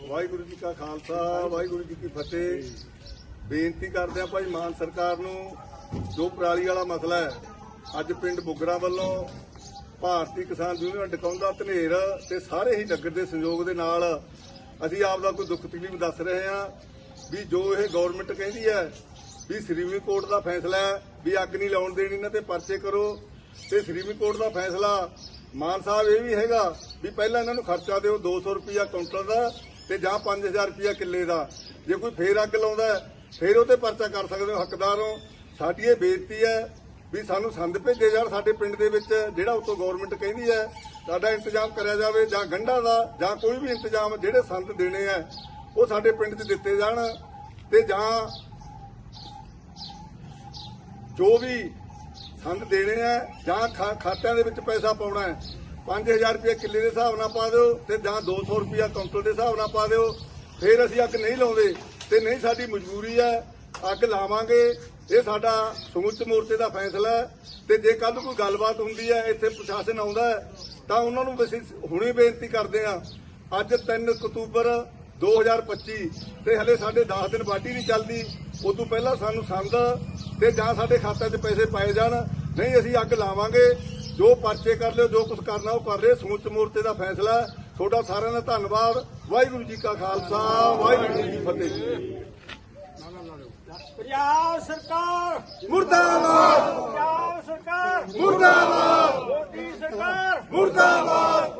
ਵਾਹਿਗੁਰੂ ਜੀ ਕਾ ਖਾਲਸਾ, ਵਾਹਿਗੁਰੂ ਜੀ ਕੀ ਫਤਿਹ। ਬੇਨਤੀ ਕਰਦੇ ਆ ਭਾਈ ਮਾਨ ਸਰਕਾਰ ਨੂੰ, ਜੋ ਪਰਾਲੀ ਵਾਲਾ ਮਸਲਾ ਹੈ, ਅੱਜ ਪਿੰਡ ਬੁੱਗਰਾ ਵੱਲੋਂ ਭਾਰਤੀ ਕਿਸਾਨ ਯੂਨੀਅਨ ਡਕਾਉਂਦਾ ਧਨੇਰ ਤੇ ਸਾਰੇ ਹੀ ਨਗਰ ਦੇ ਸੰਯੋਗ ਦੇ ਨਾਲ ਅਸੀਂ ਆਪ ਦਾ ਕੋਈ ਦੁੱਖ ਤਕਲੀਫ ਦੱਸ ਰਹੇ ਹਾਂ ਵੀ ਜੋ ਇਹ ਗਵਰਨਮੈਂਟ ਕਹਿੰਦੀ ਹੈ ਵੀ ਸੁਪਰੀਮ ਕੋਰਟ ਦਾ ਫੈਸਲਾ ਹੈ ਵੀ ਅੱਗ ਨਹੀਂ ਲਾਉਣ ਦੇਣੀ, ਇਹਨਾਂ ਤੇ ਪਰਚੇ ਕਰੋ। ਤੇ ਸੁਪਰੀਮ ਕੋਰਟ ਦਾ ਫੈਸਲਾ ਮਾਨ ਸਾਹਿਬ ਇਹ ਵੀ ਹੈਗਾ ਵੀ ਪਹਿਲਾਂ ਇਹਨਾਂ ਨੂੰ ਖਰਚਾ ਦਿਓ 200 ਰੁਪਿਆ ਕਾਊਂਟਰ ਦਾ ਤੇ ਜਾਂ 5000 ਰੁਪਿਆ ਕਿੱਲੇ ਦਾ। ਜੇ ਕੋਈ ਫੇਰ ਅੱਗ ਲਾਉਂਦਾ ਹੈ, ਫੇਰ ਉਹ ਤੇ ਪਰਚਾ ਕਰ ਸਕਦੇ ਹੋ ਹੱਕਦਾਰ ਹੋ। ਸਾਡੀ ਇਹ ਬੇਨਤੀ ਹੈ ਵੀ ਸਾਨੂੰ ਸੰਦ ਭੇਜੇ ਜਾਣ ਸਾਡੇ ਪਿੰਡ ਦੇ ਵਿੱਚ ਜਿਹੜਾ ਉਤੋਂ ਗਵਰਨਮੈਂਟ ਕਹਿੰਦੀ ਹੈ ਸਾਡਾ ਇੰਤਜ਼ਾਮ ਕਰਿਆ ਜਾਵੇ ਜਾਂ ਗੰਢਾਂ ਦਾ ਜਾਂ ਕੋਈ ਵੀ ਇੰਤਜ਼ਾਮ ਜਿਹੜੇ ਸੰਦ ਦੇਣੇ ਆ ਉਹ ਸਾਡੇ ਪਿੰਡ 'ਚ ਦਿੱਤੇ ਜਾਣ ਤੇ ਜਾਂ ਜੋ ਵੀ ਸੰਦ ਦੇਣੇ ਆ ਜਾਂ ਖਾ- ਖਾਤਿਆਂ ਦੇ ਵਿੱਚ ਪੈਸਾ ਪਾਉਣਾ ਹੈ। 5000 ਰੁਪਏ ਕਿੱਲੇ ਦੇ ਹਿਸਾਬ ਨਾਲ ਪਾ ਦਿਓ ਤੇ ਜਾਂ 200 ਰੁਪਏ ਕੁਇੰਟਲ ਦੇ ਹਿਸਾਬ ਨਾਲ ਪਾ ਦਿਓ। ਫਿਰ ਅਸੀਂ ਅੱਗ ਨਹੀਂ ਲਾਉਂਦੇ ਤੇ ਨਹੀਂ ਸਾਡੀ ਮਜਬੂਰੀ ਹੈ, ਅੱਗ ਲਾਵਾਂਗੇ। ਇਹ ਸਾਡਾ ਸਮੁੱਚ ਮੋਰਚੇ ਦਾ ਫੈਸਲਾ ਹੈ ਤੇ ਜੇ ਕੱਲ ਕੋਈ ਗੱਲਬਾਤ ਹੁੰਦੀ ਹੈ, ਇੱਥੇ ਪ੍ਰਸ਼ਾਸਨ ਆਉਂਦਾ ਤਾਂ ਉਹਨਾਂ ਨੂੰ ਅਸੀਂ ਹੁਣੇ ਬੇਨਤੀ ਕਰਦੇ ਹਾਂ। ਅੱਜ 3 ਅਕਤੂਬਰ 2025 ਤੇ ਹਲੇ ਸਾਡੇ 10 ਦਿਨ ਬਾਟੀ ਨਹੀਂ ਚੱਲਦੀ। ਉਦੋਂ ਪਹਿਲਾਂ ਸਾਨੂੰ ਸੰਦ ਤੇ ਜਾਂ ਸਾਡੇ ਖਾਤੇ 'ਚ ਪੈਸੇ ਪਾਏ ਜਾਣ ਨਹੀਂ ਅਸੀਂ ਅੱਗ ਲਾਵਾਂਗੇ। ਜੋ ਪਰਚੇ ਕਰ ਲਿਓ ਜੋ ਕੁਝ ਕਰਨਾ ਉਹ ਕਰ ਰਹੇ ਸਮੁੱਚ ਮੋਰਚੇ ਦਾ ਫੈਸਲਾ। ਤੁਹਾਡਾ ਸਾਰਿਆਂ ਦਾ ਧੰਨਵਾਦ। ਵਾਹਿਗੁਰੂ ਜੀ ਕਾ ਖਾਲਸਾ ਵਾਹਿਗੁਰੂ ਜੀ ਕੀ ਫਤਿਹ। ਪੰਜਾਬ ਸਰਕਾਰ। ਮੁਰਦਾਬਾਦ। ਪੰਜਾਬ ਸਰਕਾਰ। ਮੁਰਦਾਬਾਦ। ਮੋਦੀ ਸਰਕਾਰ। ਮੁਰਦਾਬਾਦ।